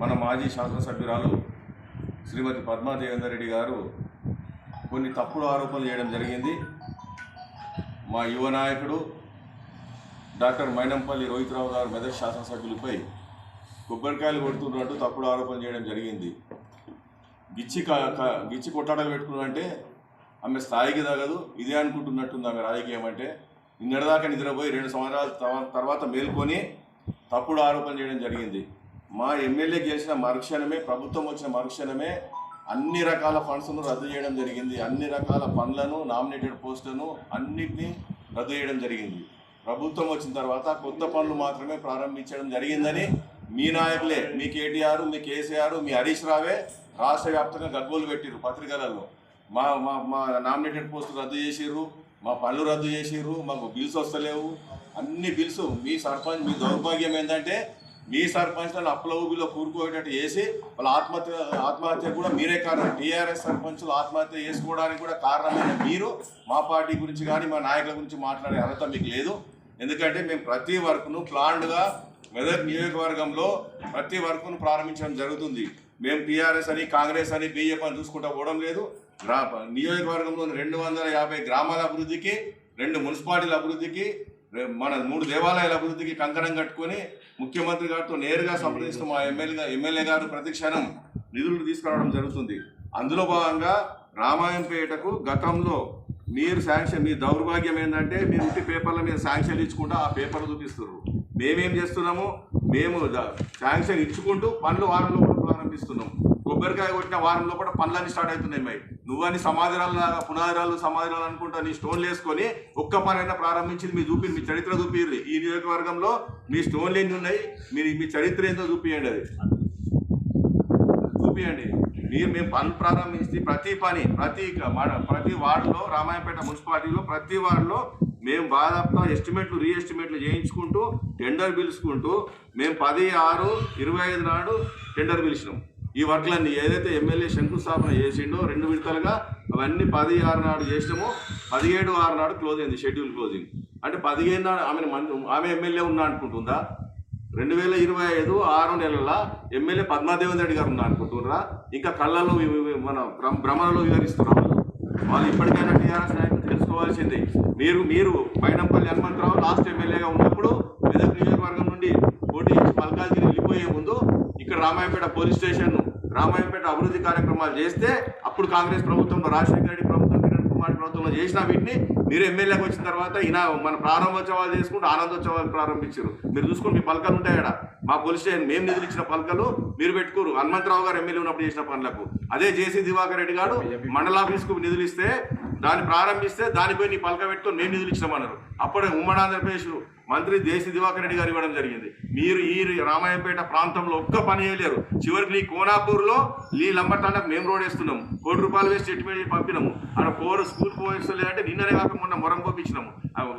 మన మాజీ శాసనసభ్యురాలు శ్రీమతి పద్మాదేవేందర్ రెడ్డి గారు కొన్ని తప్పుడు ఆరోపణలు చేయడం జరిగింది. మా యువ నాయకుడు డాక్టర్ మైనంపల్లి రోహిత్రావు గారు మెదక్ శాసనసభ్యులపై కొబ్బరికాయలు కొడుతున్నట్టు తప్పుడు ఆరోపణలు చేయడం జరిగింది. గిచ్చి గిచ్చి కొట్టాడలు పెట్టుకున్నంటే ఆమె స్థాయికి తగదు. ఇదే అనుకుంటున్నట్టుంది ఆమె రాజకీయం అంటే. నిన్నటిదాకా నిద్రపోయి రెండు సంవత్సరాల తర్వాత మేల్కొని తప్పుడు ఆరోపణ చేయడం జరిగింది. మా ఎమ్మెల్యే గెలిచిన మరుక్షణమే ప్రభుత్వం వచ్చిన మరుక్షణమే అన్ని రకాల ఫండ్స్ను రద్దు చేయడం జరిగింది. అన్ని రకాల పనులను నామినేటెడ్ పోస్టులను అన్నిటినీ రద్దు చేయడం జరిగింది. ప్రభుత్వం వచ్చిన తర్వాత కొత్త పనులు మాత్రమే ప్రారంభించడం జరిగిందని మీ నాయకులే మీ కేటీఆర్ మీ కేసీఆర్ మీ హరీష్ రావే రాష్ట్ర వ్యాప్తంగా గగ్గోలు పెట్టిర్రు పత్రికలలో. మా మా మా నామినేటెడ్ పోస్టులు రద్దు చేసిర్రు. మా పనులు రద్దు చేసిర్రు మాకు బిల్స్ వస్తలేవు. అన్ని బిల్స్ మీ సర్పంచ్ మీ దౌర్భాగ్యం ఏంటంటే మీ సర్పంచ్లను అప్పుల ఊబిలో కూరుకోయేటట్టు చేసి వాళ్ళ ఆత్మహత్య ఆత్మహత్య కూడా మీరే కారణం. టీఆర్ఎస్ సర్పంచులు ఆత్మహత్య చేసుకోవడానికి కూడా కారణమైన మీరు మా పార్టీ గురించి కానీ మా నాయకుల గురించి మాట్లాడే అర్హత మీకు లేదు. ఎందుకంటే మేము ప్రతి వర్క్ను ప్లాన్డ్గా మెదక్ నియోజకవర్గంలో ప్రతి వర్క్ను ప్రారంభించడం జరుగుతుంది. మేము టీఆర్ఎస్ అని కాంగ్రెస్ అని బీజేపీ అని చూసుకుంటా పోవడం లేదు. గ్రా నియోజకవర్గంలోని రెండు వందల యాభై గ్రామాల అభివృద్ధికి రెండు మున్సిపాలిటీల అభివృద్ధికి మన మూడు దేవాలయాల అభివృద్ధికి కంకణం కట్టుకొని ముఖ్యమంత్రి గారితో నేరుగా సంప్రదిస్తూ మా ఎమ్మెల్యే ఎమ్మెల్యే గారు ప్రతి క్షణం నిధులు తీసుకురావడం జరుగుతుంది. అందులో భాగంగా రామాయంపేటకు గతంలో మీరు శాంక్షన్ మీ దౌర్భాగ్యం ఏంటంటే మీరు ఇంటి పేపర్ల మీద శాంక్షన్ ఇచ్చుకుంటూ ఆ పేపర్లు చూపిస్తున్నారు. మేమేం చేస్తున్నాము? మేము శాంక్షన్ ఇచ్చుకుంటూ పనులు వారం లోపల ప్రారంభిస్తున్నాం. కొబ్బరికాయ కొట్టిన వారం లోపల పనులన్నీ స్టార్ట్ అవుతున్నాయి మై నువ్వని సమాధిరాలు లాగా పునాదిరాలు సమాధిరాలు అనుకుంటా నీ స్టోన్లు వేసుకొని ఒక్క పనైనా ప్రారంభించింది మీ చూపి మీ చరిత్ర చూపిర్రి. ఈ నియోజకవర్గంలో మీ స్టోన్లు ఎన్ని ఉన్నాయి? మీరు మీ చరిత్ర ఏందో చూపియండి అది. చూపియండి. మీరు మేము పనులు ప్రారంభించి ప్రతి పని ప్రతి మన ప్రతి వార్డులో రామాయపేట మున్సిపాలిటీలో ప్రతి వార్డులో మేము బాధాపుతా ఎస్టిమేట్లు రీఎస్టిమేట్లు చేయించుకుంటూ టెండర్ పిలుచుకుంటూ మేము పది ఆరు ఇరవై ఐదు నాడు టెండర్ పిలిచినాం. ఈ వర్క్లన్నీ ఏదైతే ఎమ్మెల్యే శంకుస్థాపన చేసిండో రెండు విడతలుగా అవన్నీ పది ఆరు నాడు చేసినామో పదిహేడు ఆరు నాడు క్లోజ్ అయింది షెడ్యూల్ క్లోజింగ్ అంటే పదిహేను నాడు ఆమె ఆమె ఎమ్మెల్యే ఉన్నా అనుకుంటుందా? రెండు వేల ఇరవై ఐదు ఆరు నెలల ఎమ్మెల్యే పద్మాదేవన్ రెడ్డి గారు ఉన్నారు అనుకుంటున్నారా ఇంకా కళ్ళలో మన భ్రమలలో వివరిస్తున్నారు వాళ్ళు ఇప్పటికైనా టీఆర్ఎస్ నాయకులు తెలుసుకోవాల్సింది మీరు మీరు పైనంపల్లి హనుమంతరావు లాస్ట్ ఎమ్మెల్యేగా ఉన్నప్పుడు మెదక్ నియోజకవర్గం నుండి పోటీ చేసి మల్కాజ్గిరి వెళ్ళిపోయే ముందు ఇక్కడ రామాయపేట పోలీస్ స్టేషన్ రామాయపేట అభివృద్ధి కార్యక్రమాలు చేస్తే అప్పుడు కాంగ్రెస్ ప్రభుత్వంలో రాజశేఖర రెడ్డి ప్రభుత్వం కిరణ్ కుమార్ ప్రభుత్వంలో చేసిన వీటిని మీరు ఎమ్మెల్యేకి వచ్చిన తర్వాత ఈయన మన ప్రారంభోత్సవాలు చేసుకుంటూ ఆనందోత్సవాలు ప్రారంభించారు. మీరు చూసుకుని మీ పలకలు ఉంటాయడ మా పోలీస్ స్టేషన్ మేము నిధులు ఇచ్చిన పలకలు మీరు పెట్టుకోరు. హనుమంతరావు గారు ఎమ్మెల్యే ఉన్నప్పుడు చేసిన పనులకు. అదే జేసీ దివాకర్ రెడ్డి గారు మండల ఆఫీస్కు నిధులు ఇస్తే దాన్ని ప్రారంభిస్తే దానిపై నీ పలక పెట్టుకొని మేము నిధులు ఇచ్చినామన్నారు. అప్పుడే ఉమ్మడి ఆంధ్రప్రదేశ్ మంత్రి దేశ దివాకర్ రెడ్డి గారు ఇవ్వడం జరిగింది. మీరు ఈ రామాయపేట ప్రాంతంలో ఒక్క పని చేయలేరు. చివరికి నీ కోనాపూర్లో ఈ లంబర్తాండకు మేము రోడ్ వేస్తున్నాము కోటి రూపాయలు వేసి ఎస్టిమేట్ పంపినాము. అక్కడ కోరు స్కూల్ పోయిస్తలేదంటే నిన్ననే కాక మొన్న మొరం కోపించినాము.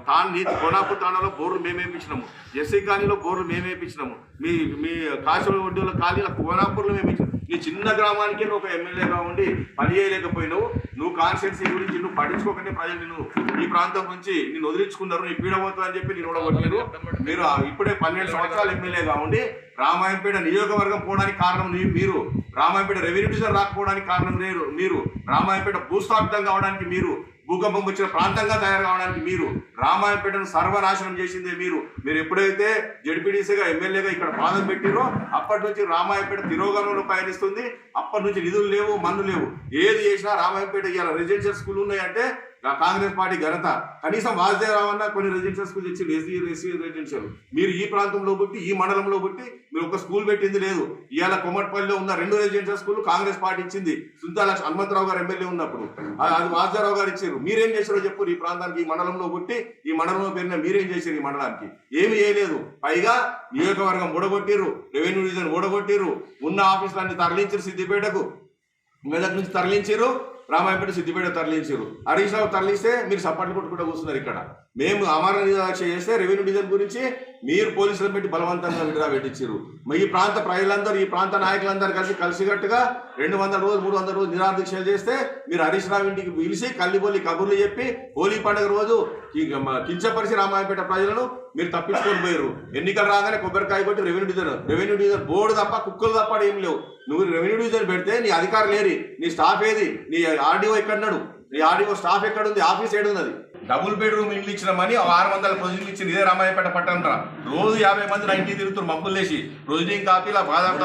తాను నీ కోనాపూర్ తాండాలో బోర్లు మేమేపించినాము. ఎస్సీ కాలనీలో బోర్లు మేమేపించినాము. మీ మీ కాశీ ఒడ్డుల కాలనీలో కోనాపూర్లో మేము నీ చిన్న గ్రామానికి నువ్వు ఒక ఎమ్మెల్యేగా ఉండి పని చేయలేకపోయినావు నువ్వు కాన్స్టిట్యున్సీ గురించి నువ్వు పట్టించుకోకండి ప్రజలు నిన్ను. ఈ ప్రాంతం నుంచి నిన్ను వదిలించుకున్నారు నీ పీడబోతుంది అని చెప్పి నేను ఓడగొట్టారు మీరు ఇప్పుడే పన్నెండు సంవత్సరాలు ఎమ్మెల్యేగా ఉండి రామాయంపేట నియోజకవర్గం పోవడానికి కారణం మీరు. రామాయంపేట రెవెన్యూ డివిజన్ రాకపోవడానికి కారణం మీరు మీరు. రామాయంపేట భూస్థాపితం కావడానికి మీరు భూకంపం వచ్చిన ప్రాంతంగా తయారు కావడానికి మీరు రామాయపేటను సర్వనాశనం చేసిందే మీరు. మీరు ఎప్పుడైతే జడ్పీడీసీగా ఎమ్మెల్యేగా ఇక్కడ పాదం పెట్టిరో అప్పటి నుంచి రామాయపేట తిరోగమనంలో పయనిస్తుంది. అప్పటి నుంచి నిధులు లేవు మన్ను లేవు. ఏది చేసినా రామాయపేట ఇవాళ రెసిడెన్షియల్ స్కూల్ ఉన్నాయంటే కాంగ్రెస్ పార్టీ ఘనత. కనీసం వాసుదేవరావు కొన్ని రెసిడెన్షియల్ స్కూల్ తెచ్చి ఎస్సీ ఎస్సీ రెసిడెన్షియల్ మీరు ఈ ప్రాంతంలో బట్టి ఈ మండలంలో బట్టి మీరు ఒక స్కూల్ పెట్టింది లేదు. ఇవాళ కొమ్మటిపల్లిలో ఉన్న రెండు రెసిడెన్షియల్ స్కూల్ కాంగ్రెస్ పార్టీ ఇచ్చింది. సుంతాల హనుమంతరావు గారు ఎమ్మెల్యే ఉన్నప్పుడు. అది వాసుదేవరావు గారు ఇచ్చారు. మీరేం చేశారో చెప్పు ఈ ప్రాంతానికి ఈ మండలంలో పుట్టి ఈ మండలంలో పెరిగిన మీరేం చేశారు ఈ మండలానికి? ఏమి చేయలేదు. పైగా నియోజకవర్గం ఓడగొట్టిర్రు రెవెన్యూ డివిజన్ ఓడగొట్టిర్రు ఉన్న ఆఫీసులన్నీ తరలించారు సిద్దిపేటకు. మెదక్ నుంచి తరలించారు రామాయపేట సిద్దిపేట తరలించారు. హరీష్ రావు తరలిస్తే మీరు సపోర్ట్ కొట్టుకుంటూ కూర్చున్నారు ఇక్కడ. మేము అమర నిరాక్ష చేస్తే రెవెన్యూ డివిజన్ గురించి మీరు పోలీసులను పెట్టి బలవంతంగా విడుదల పెట్టించారు. ఈ ప్రాంత ప్రజలందరూ ఈ ప్రాంత నాయకులందరూ కలిసి కలిసికట్టుగా రెండు వందల రోజులు మూడు వందల రోజులు నిరాదీక్షలు చేస్తే మీరు హరీష్ రావు ఇంటికి పిలిచి కల్లిబొల్లి కబుర్లు చెప్పి హోలీ పండుగ రోజు కించపరిచి రామాయపేట ప్రజలను మీరు తప్పించుకొని పోయారు. ఎన్నికలు రాగానే కొబ్బరికాయ కొట్టి revenue division revenue division board తప్ప కుక్కలు తప్ప ఏం లేవు. నువ్వు రెవెన్యూ డివిజన్ పెడితే నీ అధికారులు లేరి నీ స్టాఫ్ ఏది? నీ ఆర్డీఓ ఎక్కడున్నాడు నీ ఆర్డీఓ స్టాఫ్ ఎక్కడ ఉంది? ఆఫీస్ ఏడు ఉన్నది. డబుల్ బెడ్రూమ్ ఇల్లు ఇచ్చినామని ఆరు వందల ప్రొసీడింగ్ ఇచ్చింది ఇదే రామాయపేట పట్టణం రా రోజు యాభై మంది నా ఇంటికి తిరుగుతారు మబ్బులు లేచి. ప్రొసీడింగ్ కాపీలా బాదాం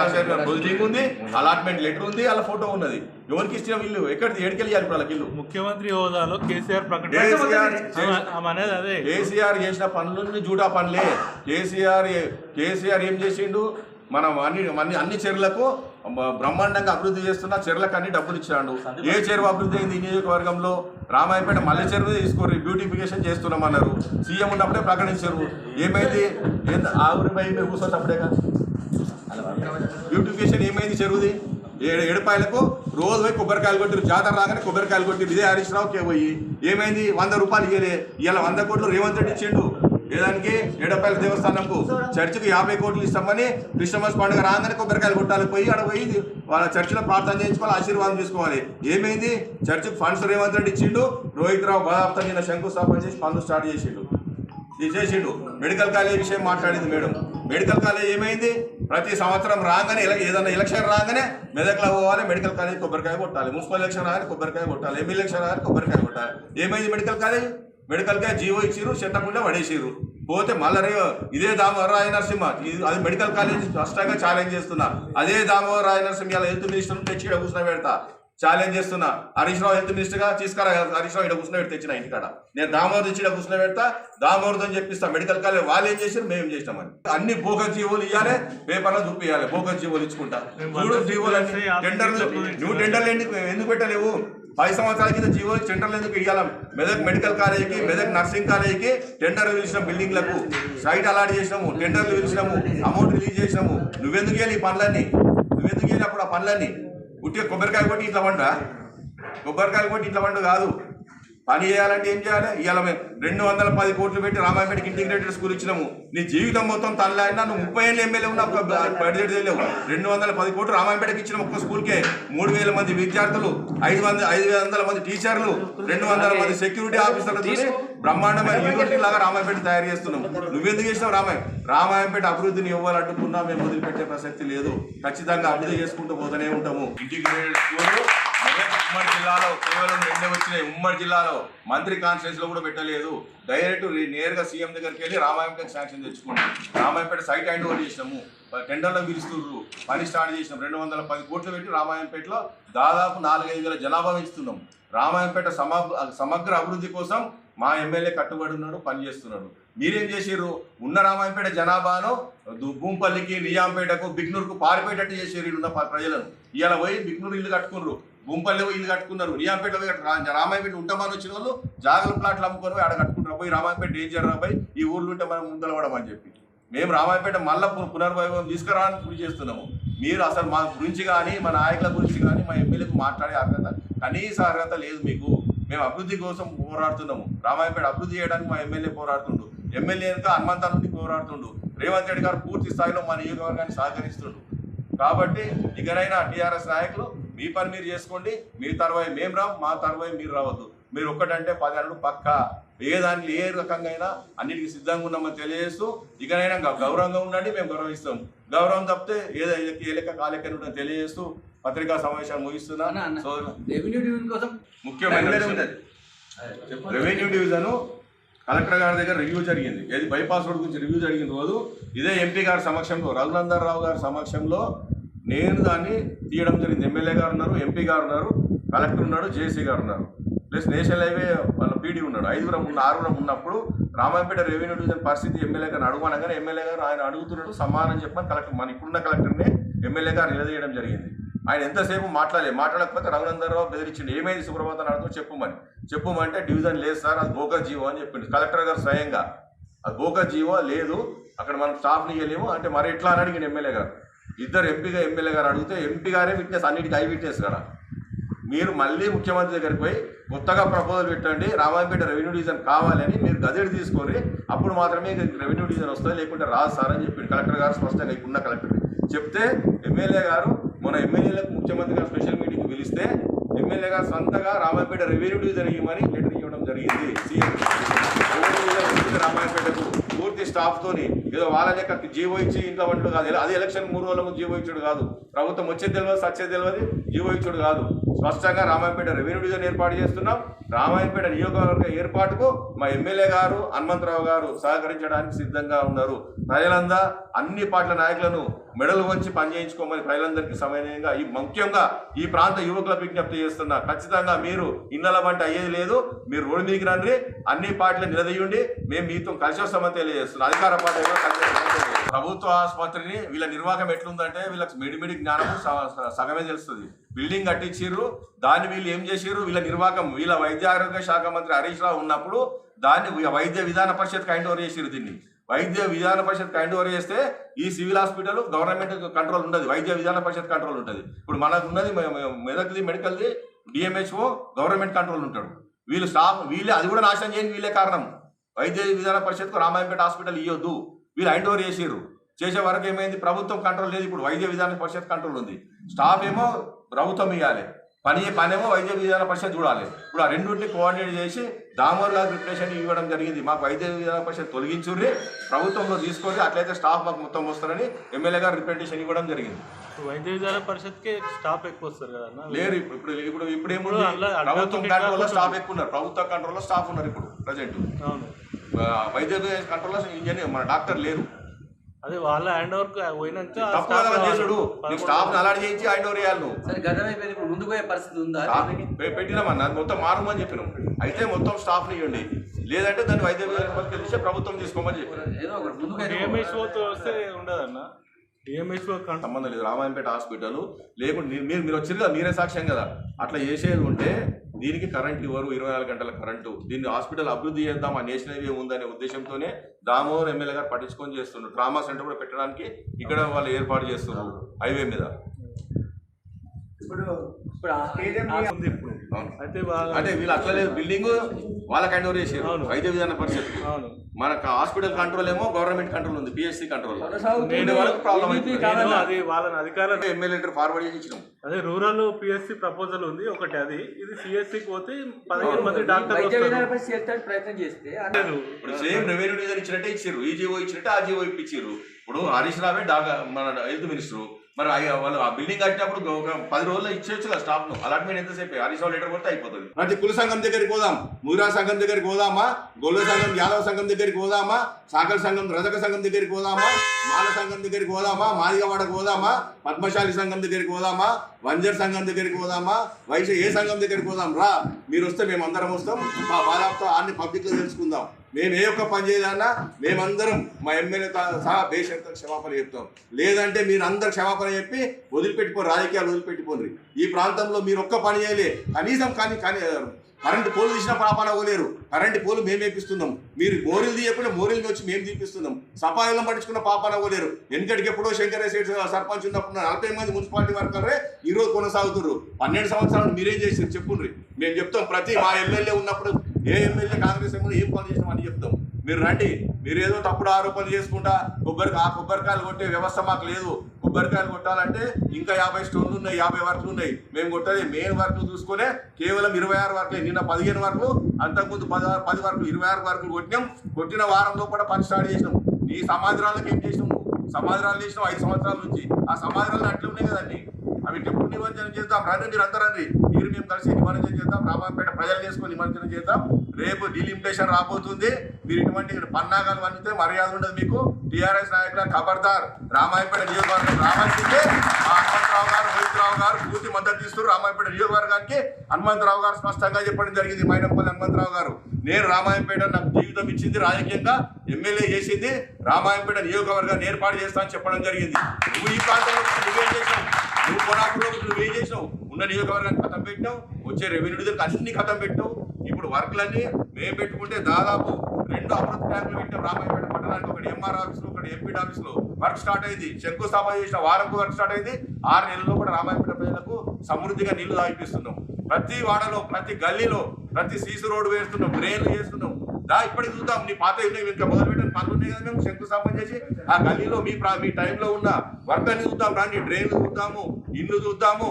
ప్రొసీడింగ్ ఉంది అలాట్మెంట్ లెటర్ ఉంది అలా ఫోటో ఉన్నది. ఎవరికి ఇచ్చిన ఇల్లు? ఎక్కడిది? ఎడికెళ్ళి ఇప్పుడు వాళ్ళకి ఇల్లు? ముఖ్యమంత్రి హోదాలో కేసీఆర్ ప్రకటన. కేసీఆర్ ఆమె- ఆమె అనేది అదే. కేసీఆర్ చేసిన పనులన్నీ జూటా పనులే. కేసీఆర్ కేసీఆర్ ఏం చేసిండు? మనం అన్ని అన్ని అన్ని చెరువులకు బ- బ్రహ్మాండంగా అభివృద్ధి చేస్తున్న చెరువులకు అన్ని డబ్బులు ఇచ్చాడు. ఏ చెరువు అభివృద్ధి అయింది? ఈ నియోజకవర్గంలో రామాయపేట మల్లె చెరువు తీసుకోరు బ్యూటిఫికేషన్ చేస్తున్నామన్నారు. సీఎం ఉన్నప్పుడే ప్రకటించారు. ఏమైంది? ఆ ఊరి పై మీరు కూర్చోటప్పుడేగా బ్యూటిఫికేషన్ ఏమైంది చెరువుది? ఏడు ఏడుపాయలకు రోజు పోయి కొబ్బరికాయలు కొట్టిరు జాతర రాగానే కొబ్బరికాయలు కొట్టిరు ఇదే హరీష్ రావుకే పోయి ఏమైంది? వంద రూపాయలు ఇయ్యలే. ఇవాళ వంద కోట్లు రేవంత్ రెడ్డి ఇచ్చిండు. లేదానికి ఏడపాయల దేవస్థానంకు. చర్చికి యాభై కోట్లు ఇస్తామని క్రిస్టమస్ పండుగ రాగానే కొబ్బరికాయలు కొట్టాలి పోయి ఆడ పోయి వాళ్ళ చర్చిలో ప్రార్థన చేయించుకోవాలి ఆశీర్వాదం తీసుకోవాలి. ఏమైంది? చర్చికి ఫండ్స్ రేవంత్ రెడ్డి ఇచ్చిండు రోహిత్ రావు బాధాప్తా నిన్న శంకుస్థాపన చేసి పనులు స్టార్ట్ చేసిండు. ఇది చేసిండు. మెడికల్ కాలేజ్ విషయం మాట్లాడింది మేడం. మెడికల్ కాలేజ్ ఏమైంది? ప్రతి సంవత్సరం రాగానే ఏదైనా ఎలక్షన్ రాగానే మెదక్లో పోవాలి మెడికల్ కాలేజ్ కొబ్బరికాయ కొట్టాలి. మున్సిపల్ ఎలక్షన్ రాగానే కొబ్బరికాయ కొట్టాలి ఎమ్మెల్యే ఎలక్షన్ రాగానే కొబ్బరికాయ కొట్టాలి. ఏమైంది medical college? Medical college GO ఇచ్చిర్రు చెట్టకుండా పడేసిర్రు. పోతే మళ్ళీ ఇదే దామోదర్ రాయ నరసింహ అది మెడికల్ కాలేజ్ స్పష్టంగా ఛాలెంజ్ చేస్తున్నా. అదే దామోదర్ రాయ నరసింహ ఇలా హెల్త్ మినిస్టర్ తెచ్చి ఇక్కడ కూర్చొని పెడతా. ఛాలెంజ్ చేస్తున్నా. హరీష్ రావు హెల్త్ మినిస్టర్గా తీసుకురా హరీష్ రావు ఇక్కడ కూర్చొని పెట్టి తెచ్చిన ఇంటికాడ. నేను దామోదర్ తెచ్చి ఇక్కడ కూర్చొని పెడతా దామోదర్ అని చెప్పిస్తా. మెడికల్ కాలేజ్ వాళ్ళు ఏం చేశారు మేము చేసినామని. అన్ని బోగస్ జీవోలు ఇవ్వాలి పేపర్లో చూపించాలి బోగస్ జీవోలు ఇచ్చుకుంటా. చూడు జీవోలు టెండర్లు నువ్వు టెండర్లు ఎందుకు పెట్టలేవు? పది సంవత్సరాల కింద జీవో టెండర్లు ఎందుకు ఇవ్వాలి మెదక్ మెడికల్ కాలేజీకి మెదక్ నర్సింగ్ కాలేజీకి టెండర్ పిలిచిన బిల్డింగ్లకు. సైట్ అలాట్ చేసినాము టెండర్లు పిలిచినాము అమౌంట్ రిలీజ్ చేసినాము. నువ్వెందుకు వెళ్ళి ఈ పనులన్నీ? నువ్వెందుకు వెళ్ళి అప్పుడు ఆ పనులన్నీ? ఉట్టిగా కొబ్బరికాయ కొట్టి ఇట్లా పండు కొబ్బరికాయలు కొట్టి ఇట్లా పండు కాదు. పని చేయాలంటే ఏం చేయాలి? ఇవాళ రెండు వందల పది కోట్లు పెట్టి రామాయపేటకి ఇంటిగ్రేటెడ్ స్కూల్ ఇచ్చినాము. నీ జీవితం మొత్తం తనలాడినా నువ్వు ముప్పై ఏళ్ళు ఎమ్మెల్యే ఉన్నా బడ్జెట్ తెలియవు. రెండు వందల పది కోట్లు రామాయపేటకి ఇచ్చిన ఒక్క స్కూల్కే. మూడు వేల మంది విద్యార్థులు ఐదు వంద ఐదు వందల మంది టీచర్లు రెండు వందల మంది సెక్యూరిటీ ఆఫీసర్లతో బ్రహ్మాండమైన యూనివర్సిటీ లాగా రామాయపేట తయారు చేస్తున్నాం. నువ్వెందుకు చేసినావు రామాయ రామాయపేట అభివృద్ధిని ఇవ్వాలి మేము వదిలిపెట్టే ప్రసక్తి లేదు. ఖచ్చితంగా అభివృద్ధి చేసుకుంటూ పోతూనే ఉంటాము. ఇంటిగ్రేటెడ్ స్కూల్ ఉమ్మడి జిల్లాలో కేవలం రెండే వచ్చినాయి. ఉమ్మడి జిల్లాలో మంత్రి కాన్ఫరెన్స్లో కూడా పెట్టలేదు. డైరెక్ట్ నేరుగా సీఎం దగ్గరికి వెళ్ళి రామాయంపేట శాంక్షన్ తెచ్చుకున్నాం. రామాయంపేట సైట్ హ్యాండ్ ఓవర్ చేసినాము టెండర్లో పిలుస్తున్నారు పని స్టార్ట్ చేసినాం. రెండు వందల పది కోట్లు పెట్టి రామాయంపేటలో దాదాపు నాలుగైదు వేల జనాభా పెంచుతున్నాం. రామాయంపేట సమగ్ర సమగ్ర అభివృద్ధి కోసం మా ఎమ్మెల్యే కట్టుబడి ఉన్నాడు పనిచేస్తున్నాడు మీరేం చేసారు ఉన్న రామాయంపేట జనాభాను దు- భూంపల్లికి నిజాంపేటకు బిగ్నూరుకు పారిపోయేటట్టు చేసారు ఉన్న ప్రజలను. ఇలా పోయి బిగ్నూరు ఇల్లు కట్టుకున్నారు గుంపల్లి పోయి ఇల్లు కట్టుకున్నారు. నిజాంపేట పోయి ఉంటామని వచ్చిన వాళ్ళు జాగల ప్లాట్లు అమ్ముకొని పోయి ఆడ కట్టుకుంటారు. పోయి రామాయపేట డేంజర్ రాబోయి ఈ ఊర్లు ఉంటే మనం ముందల పడమని చెప్పి. మేము రామాయపేట మళ్ళా పునర్వైభవం తీసుకురావడానికి కృషి చేస్తున్నాము. మీరు అసలు మా గురించి కానీ మా నాయకుల గురించి కానీ మా ఎమ్మెల్యేకు మాట్లాడే అర్హత కనీస అర్హత లేదు మీకు. మేము అభివృద్ధి కోసం పోరాడుతున్నాము. రామాయపేట అభివృద్ధి చేయడానికి మా ఎమ్మెల్యే పోరాడుతుండు. ఎమ్మెల్యే కనుక హనుమంతా నుండి పోరాడుతుండు. రేవంత్ రెడ్డి గారు పూర్తి స్థాయిలో మా నియోజకవర్గాన్ని సహకరిస్తుండు. కాబట్టి ఇకనైనా టీఆర్ఎస్ నాయకులు మీ పని మీరు చేసుకోండి మీ తర్వాయి మేము రాం మా తర్వాయి మీరు రావద్దు. మీరు ఒక్కటంటే పది అడుగు పక్క. ఏ దానికి ఏ రకంగా అయినా అన్నిటికీ సిద్ధంగా ఉన్నామని తెలియజేస్తూ ఇకనైనా గౌరవంగా ఉండండి మేము గౌరవిస్తాం. గౌరవం తప్పితే ఏదో ఏ లెక్క కాలెక్క ఉంటుందని తెలియజేస్తూ పత్రికా సమావేశాలు ముగిస్తున్నా. రెవెన్యూ డివిజన్ కోసం ముఖ్యమైన. రెవెన్యూ డివిజన్ కలెక్టర్ గారి దగ్గర రివ్యూ జరిగింది. ఏది బైపాస్ రోడ్ గురించి రివ్యూ జరిగిన రోజు ఇదే ఎంపీ గారి సమక్షంలో రఘునందన్ రావు గారి సమక్షంలో నేను దాన్ని తీయడం జరిగింది. ఎమ్మెల్యే గారు ఉన్నారు ఎంపీ గారు ఉన్నారు కలెక్టర్ ఉన్నాడు జేసీ గారు ఉన్నారు. ప్లస్ నేషనల్ హైవే వాళ్ళ పీడీ ఉన్నాడు. ఐదుగురం ఉన్న ఆరుగురం ఉన్నప్పుడు రామాయపేట రెవెన్యూ డివిజన్ పరిస్థితి ఎమ్మెల్యే గారిని అడుగునగానే ఎమ్మెల్యే గారు ఆయన అడుగుతున్నాడు సమానం చెప్పని కలెక్టర్ మన ఇప్పుడున్న కలెక్టర్ని ఎమ్మెల్యే గారు నిలదీయడం జరిగింది. ఆయన ఎంతసేపు మాట్లాడలేదు మాట్లాడకపోతే రఘునందరరావు బెదిరించింది ఏమైంది సుప్రభాతం అని అడుగుతూ చెప్పుమని. చెప్పుమంటే డివిజన్ లేదు సార్ అది బోక జీవో అని చెప్పింది కలెక్టర్ గారు స్వయంగా అది బోక జీవో లేదు అక్కడ మనం స్టాఫ్ని ఇవ్వలేము అంటే మరి ఎట్లా అని అడిగిన ఎమ్మెల్యే గారు. ఇద్దరు ఎంపీగా ఎమ్మెల్యే గారు అడిగితే ఎంపీ గారే విట్నెస్ అన్నిటికీ ఐ విట్నెస్ కదా. మీరు మళ్ళీ ముఖ్యమంత్రి దగ్గరికి పోయి కొత్తగా ప్రపోజల్ పెట్టండి రామాయపేట రెవెన్యూ డివిజన్ కావాలని మీరు గదిడి తీసుకొని అప్పుడు మాత్రమే రెవెన్యూ డివిజన్ వస్తుంది లేకుంటే రాదు సార్ అని చెప్పి కలెక్టర్ గారు స్పష్టంగా ఇప్పుడున్న కలెక్టర్ చెప్తే ఎమ్మెల్యే గారు మన ఎమ్మెల్యేలకు ముఖ్యమంత్రి గారు స్పెషల్ మీటింగ్ పిలిస్తే ఎమ్మెల్యే గారు సొంతగా రామాయపేట రెవెన్యూ డివిజన్ ఇవ్వమని లెటర్ ఇవ్వడం జరిగింది. సీఎం రెవెన్యూ డివిజన్ వచ్చింది రామాయంపేటకు పూర్తి ఏదో వాళ్ళ లెక్క జీవో ఇచ్చి ఇంట్లో వంటలు కాదు. అది ఎలక్షన్ మూడు రోజుల ముందు జీవో ఇచ్చుడు కాదు. ప్రభుత్వం వచ్చేది తెలియదు సచ్చేది తెలియదు జీవో ఇచ్చుడు కాదు. స్పష్టంగా రామాయంపేట రెవెన్యూ డివిజన్ ఏర్పాటు చేస్తున్నాం. రామాయంపేట నియోజకవర్గ ఏర్పాటుకు మా ఎమ్మెల్యే గారు హనుమంతరావు గారు సహకరించడానికి సిద్ధంగా ఉన్నారు. ప్రజలందా అన్ని పార్టీల నాయకులను మెడలు వంచి పనిచేయించుకోమని ప్రజలందరికీ సమయంగా ఈ ముఖ్యంగా ఈ ప్రాంత యువకుల విజ్ఞప్తి చేస్తున్నా. ఖచ్చితంగా మీరు ఇన్నల వంట అయ్యేది లేదు. మీరు రోడ్డు మీదకి రండి. అన్ని పార్టీలు నిలదీయండి. మేము మీతో కలిసి వస్తామని తెలియజేస్తున్నాం. అధికార పార్టీ ప్రభుత్వ ఆసుపత్రిని వీళ్ళ నిర్వాహకం ఎట్లుందంటే వీళ్ళకి మిడిమిడి జ్ఞానం స- సగమే తెలుస్తుంది. బిల్డింగ్ కట్టించారు దాన్ని వీళ్ళు ఏం చేసారు వీళ్ళ నిర్వాహకం వీళ్ళ వైద్య ఆరోగ్య శాఖ మంత్రి హరీష్ రావు ఉన్నప్పుడు దాన్ని వైద్య విధాన పరిషత్ కైండ్ ఓవర్ చేసారు దీన్ని. వైద్య విధాన పరిషత్ కైండ్ ఓవర్ చేస్తే ఈ సివిల్ హాస్పిటల్ గవర్నమెంట్ కంట్రోల్ ఉండదు. వైద్య విధాన పరిషత్ కంట్రోల్ ఉంటుంది. ఇప్పుడు మనకు ఉన్నది మెదక్ది మెడికల్ది డిఎంహెచ్ఓ గవర్నమెంట్ కంట్రోల్ ఉంటాడు వీళ్ళు స్టాఫ్ వీళ్ళే అది కూడా నాశనం చేయని వీళ్ళే కారణం. వైద్య విధాన పరిషత్కు రామాయంపేట హాస్పిటల్ ఇవ్వద్దు వీళ్ళు హ్యాండ్ ఓవర్ చేసిర్రు. చేసే వరకు ఏమైంది? ప్రభుత్వం కంట్రోల్ లేదు ఇప్పుడు. వైద్య విధాన పరిషత్ కంట్రోల్ ఉంది. స్టాఫ్ ఏమో ప్రభుత్వం ఇవ్వాలి పని పనేమో వైద్య విధాన పరిషత్ చూడాలి. ఇప్పుడు ఆ రెండింటిని కోఆర్డినేట్ చేసి దామోర్ లాగా రిప్రెషన్ ఇవ్వడం జరిగింది. మాకు వైద్య విధాన పరిషత్ తొలగించుర్రి. ప్రభుత్వంలో తీసుకొని అట్లయితే స్టాఫ్ మాకు మొత్తం వస్తారని ఎమ్మెల్యే గారు రిప్రజెంటేషన్ ఇవ్వడం జరిగింది. వైద్య విధాన పరిషత్కి స్టాఫ్ ఎక్కువ వస్తారు కదా లేరు. ఇప్పుడు ఇప్పుడు ఇప్పుడు అడ్వాన్స్ ప్రభుత్వం కంట్రోల్లో స్టాఫ్ ఎక్కువ ఉన్నారు. ప్రభుత్వ కంట్రోల్లో స్టాఫ్ ఉన్నారు ఇప్పుడు ప్రజెంట్. అవును. వైద్య కంట్రోల్లో ఇంజనీర్ మన డాక్టర్ లేరు. అదే వాళ్ళ హ్యాండ్ ఓవర్ పోయినాక చేసుడు. పదకొండు స్టాఫ్ అలాంటి చేయించి ఆయన వేయాలి నువ్వు? సరే గతం అయిపోయింది. ఇప్పుడు ముందుకు పోయే పరిస్థితి ఉందా? పెట్టినామన్నా మొత్తం మారమని చెప్పినాం. అయితే మొత్తం స్టాఫ్ని ఇవ్వండి. లేదంటే దాన్ని వైద్య తీసే ప్రభుత్వం తీసుకోమని చెప్పినాం. ఏదో ఒకటి డిఎంహెచ్ఓతో వస్తే ఉండదన్న. డిఎంహెచ్ఓ సంబంధం లేదు. రామాయంపేట హాస్పిటల్. లేకుంటే మీరు మీరు మీరు వచ్చారు కదా మీరే సాక్ష్యం కదా. అట్లా చేసేది ఉంటే దీనికి కరెంట్ ఇవ్వరు ఇరవై నాలుగు గంటల కరెంటు. దీన్ని హాస్పిటల్ అభివృద్ధి చేద్దాం ఆ నేషనల్ హైవే ఉందనే ఉద్దేశంతోనే దామోదర్ ఎమ్మెల్యే గారు పట్టించుకొని చేస్తున్నారు. ట్రామా సెంటర్ కూడా పెట్టడానికి ఇక్కడ వాళ్ళు ఏర్పాటు చేస్తున్నారు హైవే మీద. ఇప్పుడు ఇప్పుడు ఆ స్టేడియం ఉంది ఇప్పుడు. అవును. అయితే వాళ్ళ అంటే వీళ్ళు అట్లా లేదు. బిల్డింగ్ వాళ్ళ హ్యాండ్ ఓవర్ చేసారు. అవును. వైద్య విధాన పరిషత్ అవును. మనకు హాస్పిటల్ కంట్రోల్ ఏమో గవర్నమెంట్ కంట్రోల్ ఉంది. PSC control problem. నేను అది వాళ్ళని అధికారులు ఎమ్మెల్యే లెటర్ ఫార్వర్డ్ చేసి ఇచ్చినాం. అదే రూరల్ పిఎస్సి ప్రపోజల్ ఉంది ఒకటి అది. ఇది సిఎస్సికి పోతే పదిహేను మంది డాక్టర్లు ప్రయత్నం చేస్తే లేదు. ఇప్పుడు సేమ్ రెవెన్యూ డివిజన్ ఇచ్చినట్టే ఇచ్చారు ఈ జీవో ఇచ్చినట్టే ఆ జీవో ఇప్పించారు ఇప్పుడు హరీష్ రావే డాగా మన హెల్త్ మినిస్టర్ మరి వాళ్ళు ఆ బిల్డింగ్ కట్టినప్పుడు ఒక పది రోజుల్లో ఇచ్చేయచ్చు కదా స్టాఫ్ను. అలాట్మెంట్ ఎంతసేపు? హరీష్ లీటర్ లెటర్ కొడితే అయిపోతుంది. అంటే కుల సంఘం దగ్గరికి పోదాం. ముదిరా సంఘం దగ్గరికి పోదామా? గొల్ల సంఘం యాదవ సంఘం దగ్గరికి పోదామా? సాకల సంఘం రజక సంఘం దగ్గరికి పోదామా? మాల సంఘం దగ్గరికి పోదామా? మాదిగవాడకు పోదామా? పద్మశాలి సంఘం దగ్గరికి పోదామా? వంజర్ సంఘం దగ్గరికి పోదామా? వైశ్య ఏ సంఘం దగ్గరికి పోదాం? రా. మీరు వస్తే మేము అందరం వస్తాం. మా బాలాప్తో అన్ని పబ్లిక్ తెలుసుకుందాం. మేము ఏ ఒక్క పని చేయదన్నా మేమందరం మా ఎమ్మెల్యే సహా దేశంతో క్షమాపణ చెప్తాం. లేదంటే మీరు అందరు క్షమాపణ చెప్పి వదిలిపెట్టిపోరు రాజకీయాలు వదిలిపెట్టిపోండి ఈ ప్రాంతంలో మీరు ఒక్క పని చేయలే. కనీసం కానీ కానీ కరెంటు పోలు తీసిన పాపన పోలేరు. కరెంటు పోలు మేము వేపిస్తున్నాం మీరు మోరీలు తీయకుండా మోరీలు వచ్చి మేము తీపిస్తున్నాం. సఫాయిలో పట్టించుకున్న పాపన పోలేరు. ఎందుకంటే ఎప్పుడో శంకరేశ్వర సర్పంచ్ ఉన్నప్పుడు నలభై మంది మున్సిపాలిటీ వర్కర్లే ఈ రోజు కొనసాగుతున్నారు పన్నెండు సంవత్సరాలు మీరేం చేసారు చెప్పుండ్రి. మేము చెప్తాం ప్రతి మా ఎమ్మెల్యే ఉన్నప్పుడు ఏ ఎమ్మెల్యే కాంగ్రెస్ ఎమ్మెల్యే ఏం పని చేసినామని చెప్తాం. మీరు రండి. మీరు ఏదో తప్పుడు ఆరోపణలు చేసుకుంటా కొబ్బరి ఆ కొబ్బరికాయలు కొట్టే వ్యవస్థ మాకు లేదు. కొబ్బరికాయలు కొట్టాలంటే ఇంకా యాభై స్టోన్లు ఉన్నాయి యాభై వర్క్లు ఉన్నాయి. మేము కొట్టేది మెయిన్ వర్క్లు చూసుకునే కేవలం ఇరవై ఆరు వర్క్లే. నిన్న పదిహేను వర్క్లు అంతకుముందు పది పది వర్క్లు ఇరవై ఆరు వర్క్లు కొట్టినాం. కొట్టిన వారంలో కూడా పని స్టార్ట్ చేసినాం. ఈ సమాధానాలకు ఏం చేసినాం సమాధానాలు చేసినాం ఐదు సంవత్సరాల నుంచి. ఆ సమాధానాలు అట్లే ఉన్నాయి కదండి. అవి ఎప్పుడు నిమజ్జనం చేద్దాం. రండి మీరు అందరూ రండి మీరు మేము కలిసి నిమజ్జనం చేద్దాం. రామాపేట ప్రజలు చేసుకుని నిమజ్జనం చేద్దాం. రేపు డిలిమిటేషన్ రాబోతుంది. మీరు ఇటువంటి పన్నాగాలు వండితే మర్యాద ఉండదు మీకు. టీఆర్ఎస్ నాయకుల ఖబర్దార్ రామాయపేట నియోజకవర్గం రావాల్సిందే. హనుమంతరావు గారు మోహిత్రావు గారు పూర్తి మద్దతు ఇస్తున్నారు. రామాయపేట నియోజకవర్గానికి హనుమంతరావు గారు స్పష్టంగా చెప్పడం జరిగింది. మైనంపల్లి హనుమంతరావు గారు. నేను రామాయంపేట నాకు జీవితం ఇచ్చింది రాజకీయంగా ఎమ్మెల్యే చేసింది. రామాయంపేట నియోజకవర్గాన్ని ఏర్పాటు చేస్తా అని చెప్పడం జరిగింది. నువ్వు ఈ ప్రాంతంలో నువ్వేం చేసావు నువ్వు కొనాపులో నువ్వేం చేసావు ఉన్న నియోజకవర్గాన్ని ఖతం పెట్టాం వచ్చే రెవెన్యూ దగ్గర అన్ని ఖతం పెట్టావు ఇప్పుడు వర్క్లన్నీ మేము పెట్టుకుంటే దాదాపు రెండు అమృత ట్యాంకులు పెట్టాం రామాయపేట పట్టణానికి ఒకటి ఎంఆర్ ఆఫీస్లో ఒకటి ఎంపీ ఆఫీస్లో వర్క్ స్టార్ట్ అయింది. శంకుస్థాపన చేసిన వారంకు వర్క్ స్టార్ట్ అయింది. ఆరు నెలల్లో కూడా రామాయపేట ప్రజలకు సమృద్ధిగా నీళ్ళు తాగిపిస్తున్నాం ప్రతి వాడలో ప్రతి గల్లీలో ప్రతి సీసీ రోడ్డు వేస్తున్నాం డ్రైన్లు వేస్తున్నాం దా ఇప్పటికి చూద్దాం. నీ పాత ఉన్నాయి ఇంకా మొదలు పెట్టిన పనులు ఉన్నాయి కదా మేము? శంకుస్థాపన చేసి ఆ గల్లీలో మీ ప్రా మీ టైంలో ఉన్న వర్క్ అన్ని చూద్దాం రాని డ్రైన్లు చూద్దాము ఇల్లు చూద్దాము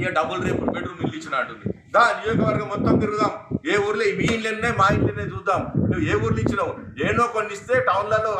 ఇక డబుల్ రేపు బెడ్రూమ్ ఇల్లు ఇచ్చినట్టు దా నియోజకవర్గం మొత్తం తిరుగుదాం. ఏ ఊర్లో మీ ఇల్లునే మా ఇంట్లోనే చూద్దాం. నువ్వు ఏ ఊర్లు ఇచ్చినావు? ఏనో కొన్ని ఇస్తే టౌన్లలో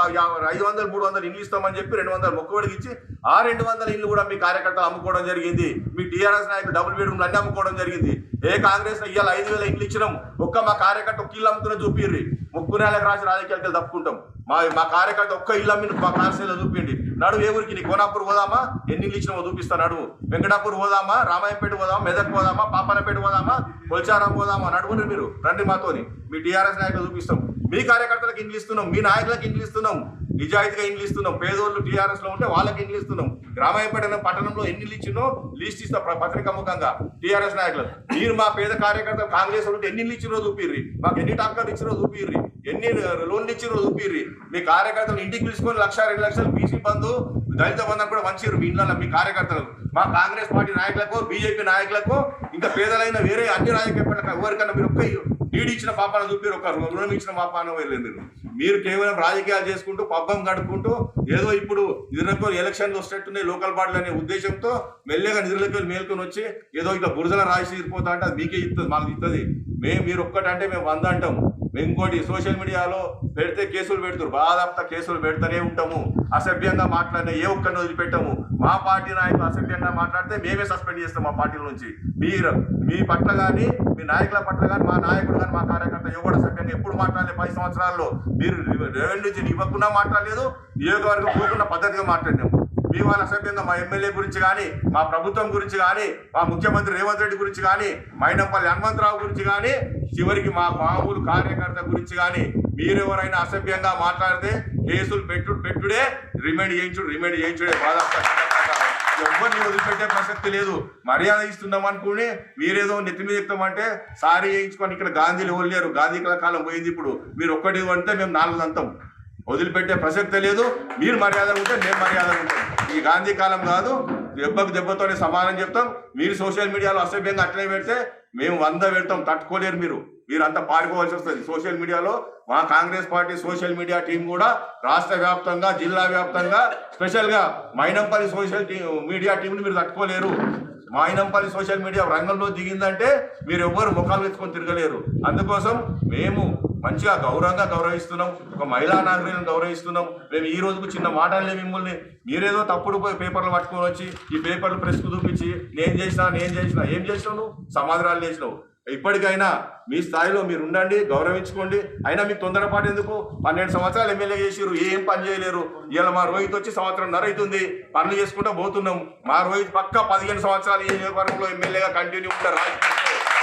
ఐదు వందలు మూడు వందలు ఇల్లు ఇస్తామని చెప్పి రెండు వందలు మొక్కుబడికి ఇచ్చి ఆ రెండు వందల ఇల్లు కూడా మీ కార్యకర్తలు అమ్ముకోవడం జరిగింది. మీ టీఆర్ఎస్ నాయకులు డబుల్ బెడ్రూమ్లు అన్నీ అమ్ముకోవడం జరిగింది. ఏ కాంగ్రెస్ ఇవాళ ఐదు వేల ఇల్లు ఇచ్చినాం. ఒక్క మా కార్యకర్త ఒక్క ఇల్లు అమ్ముతున్న చూపిర్రి. ముక్కు నేలకు రాసి రాజకీయాలకి తప్పుకుంటాం. మా మా కార్యకర్త ఒక్క ఇల్లు అమ్మిన మా కార్యశైలిలో చూపిండి. నడు ఏ ఊరికి? నీ కోనాపూర్ పోదామా? ఎన్ని ఇల్లు ఇచ్చినామో చూపిస్తా నడువు వెంకటాపూర్ పోదామా? రామాయంపేట పోదామా? మెదక్ పోదామా? పాపనపేట పోదామా? కొల్చారం పోదామా? నడువుని మీరు రండి మాతోని. మీ టీఆర్ఎస్ నాయకులు చూపిస్తాం. మీ కార్యకర్తలకు ఇండ్లు ఇస్తున్నాం. మీ నాయకులకు ఇండ్లు ఇస్తున్నాం. నిజాయితీగా ఇండ్లు ఇస్తున్నాం. పేదోళ్ళు టీఆర్ఎస్లో ఉంటే వాళ్ళకి ఇండ్లు ఇస్తున్నాం. గ్రామాయపేట పట్టణంలో ఎన్ని ఇచ్చినో లిస్ట్ ఇస్తాం పత్రికా ముఖంగా టీఆర్ఎస్ నాయకులు. మీరు మా పేద కార్యకర్తలు కాంగ్రెస్ ఉంటే ఎన్ని ఇచ్చినో చూపిర్రి. మాకు ఎన్ని టాక్టర్లు ఇచ్చినో చూపిర్రి. ఎన్ని లోన్లు ఇచ్చినో చూపిర్రి. మీ కార్యకర్తలు ఇంటికి పిలుచుకొని లక్ష రెండు లక్షలు బీసీ బంధు దళిత బంధం కూడా మంచిరు మీ ఇళ్ళ మీ కార్యకర్తలు మా కాంగ్రెస్ పార్టీ నాయకులకు బీజేపీ నాయకులకు ఇంకా పేదలైన వేరే అన్ని రాజకీయ ఎవరికన్నా మీరు ఒక్క నీడి ఇచ్చిన పాపాన చూపారు ఒక రుణం ఇచ్చిన పాపాన వెళ్ళలేదు మీరు. మీరు కేవలం రాజకీయాలు చేసుకుంటూ పబ్బం గడుపుకుంటూ ఏదో ఇప్పుడు నిధులకు ఎలక్షన్లు వస్తున్నట్టున్నాయి లోకల్ బాడీలు అనే ఉద్దేశంతో మెల్లగా నిధులకు మేల్కొని వచ్చి ఏదో ఇట్లా బురదల రాసి తీరిపోతా అంటే అది మీకే ఇస్తుంది మాకు ఇస్తుంది మేము మీరు ఒక్కటంటే మేము వంద అంటాము. ఇంకోటి సోషల్ మీడియాలో పెడితే కేసులు పెడుతురు బాధంతా కేసులు పెడతానే ఉంటాము అసభ్యంగా మాట్లాడిన ఏ ఒక్కరిని వదిలిపెట్టాము మా పార్టీ నాయకులు అసభ్యంగా మాట్లాడితే మేమే సస్పెండ్ చేస్తాం మా పార్టీల నుంచి మీరు మీ పట్ల కానీ మీ నాయకుల పట్ల కానీ మా నాయకుడు కానీ మా కార్యకర్త ఎవరు అసభ్యంగా ఎప్పుడు మాట్లాడలేదు పది సంవత్సరాల్లో మీరు రెవెన్యూ నుంచి ఇవ్వకుండా మాట్లాడలేదు నియోజకవర్గం పోకుండా పద్ధతిగా మాట్లాడినాము మీ వాళ్ళ అసభ్యంగా మా ఎమ్మెల్యే గురించి కానీ మా ప్రభుత్వం గురించి కానీ మా ముఖ్యమంత్రి రేవంత్ రెడ్డి గురించి కానీ మైనంపల్లి హనుమంతరావు గురించి కానీ చివరికి మా మామూలు కార్యకర్త గురించి కానీ మీరెవరైనా అసభ్యంగా మాట్లాడితే కేసులు పెట్టు పెట్టుడే రిమైండ్ చేయించుడు రిమైండ్ చేయించుడే బాధ ఎవరిని వదిలిపెట్టే ప్రసక్తి లేదు. మర్యాద ఇస్తున్నాం అనుకుని మీరేదో నెత్తి మీద ఎక్కుతామంటే సారీ చేయించుకొని ఇక్కడ గాంధీలు వదిలేరు గాంధీ కాలం పోయింది ఇప్పుడు. మీరు ఒక్కటి అంటే మేము నాలుగు అంతం. వదిలిపెట్టే ప్రసక్తే లేదు. మీరు మర్యాద ఉంటే మేము మర్యాద ఉంటాం ఈ గాంధీ కాలం కాదు దెబ్బకు దెబ్బతోనే సమానం చెప్తాం. మీరు సోషల్ మీడియాలో అసభ్యంగా అట్లే పెడితే మేము వంద పెడతాం తట్టుకోలేరు మీరు. మీరు అంతా పారిపోవాల్సి వస్తుంది. సోషల్ మీడియాలో మా Congress party social media team కూడా రాష్ట్ర వ్యాప్తంగా జిల్లా వ్యాప్తంగా స్పెషల్గా మైనంపల్లి సోషల్ టీ- మీడియా టీంని మీరు తట్టుకోలేరు. మైనంపల్లి సోషల్ మీడియా రంగంలో దిగిందంటే మీరు ఎవ్వరు ముఖాలు ఎత్తుకొని తిరగలేరు. అందుకోసం మేము మంచిగా గౌరవంగా గౌరవిస్తున్నాం. ఒక మహిళా నాగరికను గౌరవిస్తున్నాం. మేము ఈ రోజుకు చిన్న మాటలే మిమ్మల్ని. మీరేదో తప్పుడు పోయి పేపర్లు పట్టుకొని వచ్చి ఈ పేపర్లు ప్రెస్కు చూపించి నేను చేసినా నేను చేసినా ఏం చేసినావు నువ్వు? సమాధానాలు చేసినావు. ఇప్పటికైనా మీ స్థాయిలో మీరు ఉండండి గౌరవించుకోండి. అయినా మీకు తొందరపాటు ఎందుకు? పన్నెండు సంవత్సరాలు ఎమ్మెల్యే చేసిరు ఏం పని చేయలేరు. ఇలా మా రోహిత్ వచ్చి సంవత్సరం నర అవుతుంది పనులు చేసుకుంటూ పోతున్నాం. మా రోహిత్ పక్క పదిహేను సంవత్సరాలు ఈ నియోజకవర్గంలో ఎమ్మెల్యేగా కంటిన్యూ ఉంటారు రాజకీయ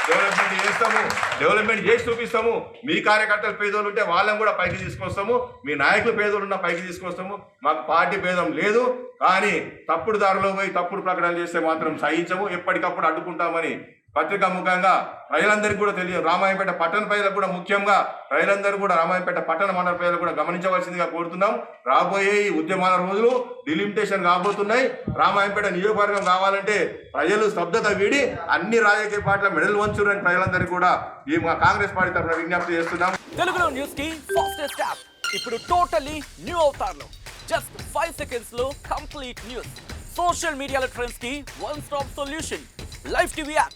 డెవలప్మెంట్ చేస్తాము. డెవలప్మెంట్ చేసి చూపిస్తాము. మీ కార్యకర్తలు పేదోళ్ళు ఉంటే వాళ్ళని కూడా పైకి తీసుకొస్తాము. మీ నాయకులు పేదోళ్ళు ఉన్న పైకి తీసుకొస్తాము. మాకు పార్టీ భేదం లేదు. కానీ తప్పుడు దారిలో పోయి తప్పుడు ప్రకటనలు చేస్తే మాత్రం సహించము. ఎప్పటికప్పుడు అడ్డుకుంటామని పత్రికా ముఖంగా ప్రజలందరికీ కూడా తెలియదు. రామాయపేట పట్టణ ప్రజలకు కూడా ముఖ్యంగా ప్రజలందరూ కూడా రామాయపేట పట్టణ మండల ప్రజలు కూడా గమనించవలసిందిగా కోరుతున్నాం. రాబోయే ఈ ఉద్యమాల రోజులు డిలిమిటేషన్ కాబోతున్నాయి. రామాయపేట నియోజకవర్గం కావాలంటే ప్రజలు స్తబ్దత వీడి అన్ని రాజకీయ పార్టీల మెడల్ వంచురని ప్రజలందరికీ కూడా ఈ మా కాంగ్రెస్ పార్టీ తరఫున విజ్ఞప్తి చేస్తున్నాం. తెలుగులో న్యూస్కి ఫాస్టెస్ట్ యాప్. ఇప్పుడు టోటలీ న్యూ అవుతారు జస్ట్ ఫైవ్ సెకండ్స్లో కంప్లీట్ న్యూస్. సోషల్ మీడియాలో ట్రెండ్స్కి one stop solution. Live TV app.